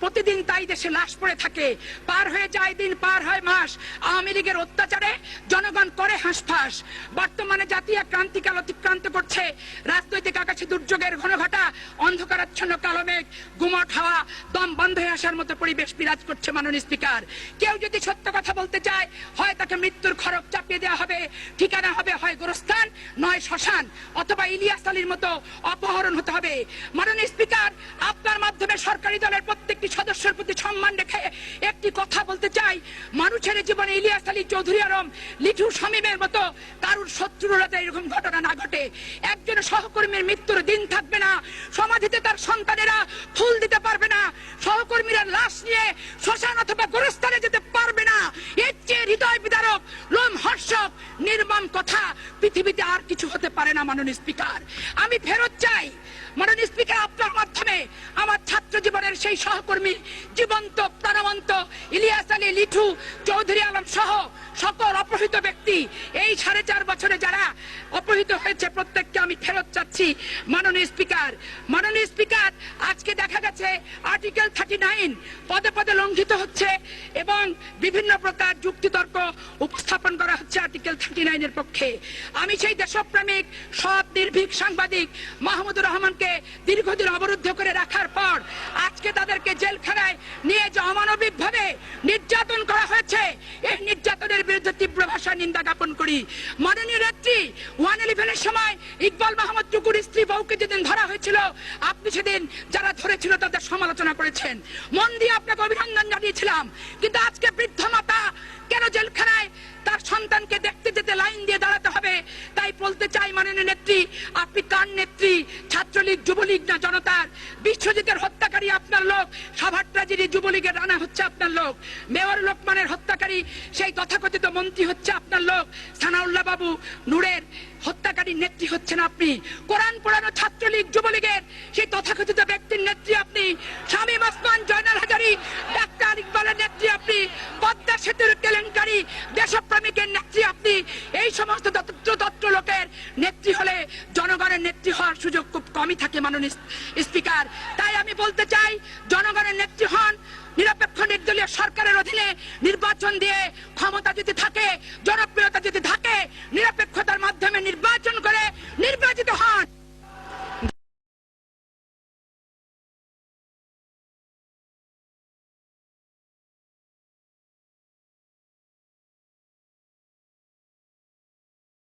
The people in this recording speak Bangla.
প্রতিদিন তাই দেশে লাশ পড়ে থাকে। পার হয়ে যায় দিন, পার হয় মাস। আওয়ামী লীগের অত্যাচারে জনগণ করে হাঁসফাঁস। বর্তমানে জাতীয় ক্রান্তিকাল অতিক্রান্ত করছে। রাজনৈতিক আকাশে দুর্যোগের ঘনঘটা অন্ধকারাচ্ছন্ন কালো মেঘ, গুমট হাওয়া, দম বন্ধ হয়ে আসার মতো পরিবেশ বিরাজ করছে মাননীয় স্পিকার। কেউ যদি সত্য কথা বলতে চায়, হয় তাকে মৃত্যুর খরক চাপিয়ে দেওয়া হবে, ঠিকানা হবে হয় গোরস্থান, নয় শ্মশান, অথবা ইলিয়াস আলীর মতো অপহরণ হতে হবে। মাননীয় স্পিকার, আপনার মাধ্যমে সরকারি দলের প্রত্যেকটি সদস্যের প্রতি সম্মান রেখে একটি কথা বলতে চাই। মানুষের জীবনে ইলিয়াস আলী চৌধুরী আলম লিঠু শামীমের মতো কারুর শত্রুরা এরকম ঘটনা না ঘটে। একজন সহকর্মীর মৃত্যুর দিন থাকবে না। সমাধিতে তার সন্তানেরা ফুল দিতে পারবে না। সহকর্মীরা লাশ নিয়ে শ্মশান অথবা গোরস্থানে যেতে পারবে না। এর চেয়ে হৃদয় বিদারক, লোম হর্ষক, নির্মম কথা পৃথিবীতে আর কিছু হতে পারে না, মাননীয় স্পিকার। আমি ফেরত চাই। মাননীয় স্পিকার, আপনার মাধ্যমে সেই সহকর্মী জীবন্ত, প্রাণবন্ত ইলিয়াস আলী লিঠু চৌধুরী আলম সহ সকল অপহৃত ব্যক্তি এই সাড়ে চার বছরে যারা অপহৃত হয়েছে প্রত্যেককে আমি ফেরত চাচ্ছি। মাননীয় স্পিকার মাননীয় স্পিকার, আজকে দেখা গেছে আর্টিকেল থার্টি নাইন পদে পদে লঙ্ঘিত হচ্ছে এবং বিভিন্ন প্রকার যুক্তিতর্ক উপস্থাপন করা হচ্ছে আর্টিকেল থার্টি নাইনের পক্ষে। আমি সেই দেশপ্রেমিক, সৎ, নির্ভীক সাংবাদিক মাহমুদুর রহমানকে দীর্ঘদিন অবরুদ্ধ করে রাখার আজকে তাদেরকে জেলখানায় নিয়ে যে অমানবিক ভাবে নির্যাতন করা হয়েছে, এই নির্যাতনের বিরুদ্ধে তীব্র ভাষায় নিন্দা জ্ঞাপন করি। মাননীয় নেত্রী, ওয়ান ইলেভেনের সময় ইকবাল মাহমুদ টুকুর স্ত্রী বউকে যেদিন ধরা হয়েছিল, আপনি সেদিন যারা ধরেছিল তাদের সমালোচনা করেছেন। মন দিয়ে আপনাকে অভিনন্দন জানিয়েছিলাম, কিন্তু আজকে বৃদ্ধ মাতা কেন জেলখানায় তার সন্তানকে দেখতে যেতে লাইন দিয়ে দাঁড়াতে হবে? তাই বলতে চাই মাননীয় নেত্রী, আপনি কার নেত্রী ছাত্রলীগ, যুবলীগ না জনতার? বিশ্বজিতের হত্যাকারী আপনার লোক সাভার ট্রাজেডি যুবলীগের রানা হচ্ছে আপনার লোক। মেয়র লোকমানের হত্যাকারী, সেই তথাকথিত মন্ত্রী হচ্ছে আপনার লোক। সানাউল্লাহ বাবু, নূরের হত্যাকারী নেত্রী হচ্ছেন আপনি। কোরআন পড়ানো ছাত্রলীগ, যুবলীগের সেই তথাকথিত ব্যক্তির নেত্রী আপনি। শামীম ওসমান, জয়নাল হাজারি, ডাক্তার ইকবালের নেত্রী আপনি। পদ্মা সেতুর কেলেঙ্কারি, দেশপ্রেমিকের নেত্রী আপনি। এই সমস্ত নেত্রী হওয়ার সুযোগ খুব কমই থাকে মাননীয় স্পিকার। তাই আমি বলতে চাই, জনগণের নেত্রী হন, নিরপেক্ষ নির্দলীয় সরকারের অধীনে নির্বাচন দিয়ে ক্ষমতা যদি থাকে জনপ্রিয়তা